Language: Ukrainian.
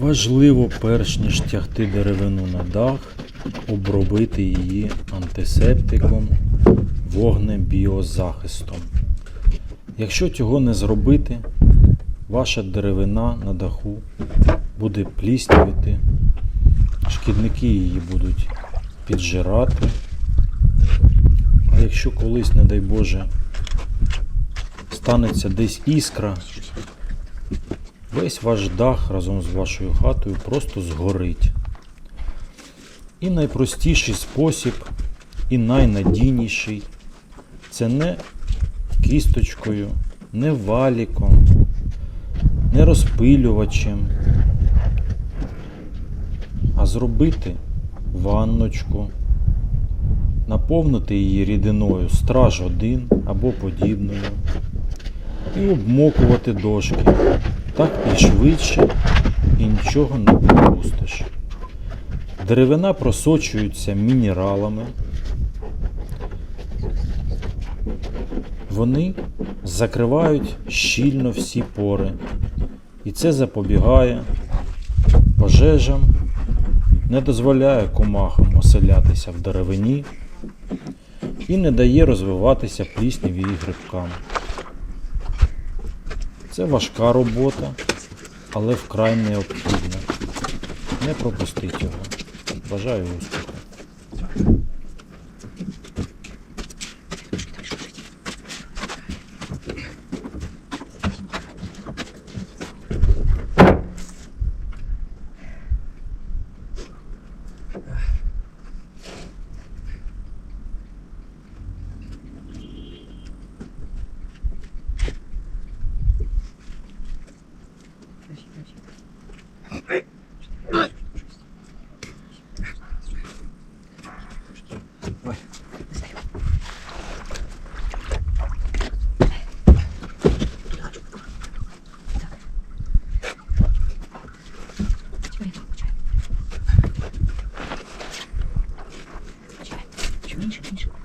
Важливо, перш ніж тягти деревину на дах, обробити її антисептиком вогнебіозахистом. Якщо цього не зробити, ваша деревина на даху буде пліснявити, шкідники її будуть піджирати. А якщо колись, не дай Боже, станеться десь іскра, весь ваш дах разом з вашою хатою просто згорить. І найпростіший спосіб, і найнадійніший це не кісточкою, не валіком, не розпилювачем, а зробити ванночку, наповнити її рідиною страж 1 або подібною і обмокувати дошки. Так і швидше, і нічого не пропустиш. Деревина просочується мінералами. Вони закривають щільно всі пори. І це запобігає пожежам, не дозволяє комахам оселятися в деревині і не дає розвиватися плісняві і грибкам. Це важка робота, але вкрай необхідна. Не пропустіть його. Бажаю успіху. 20, 20, 20.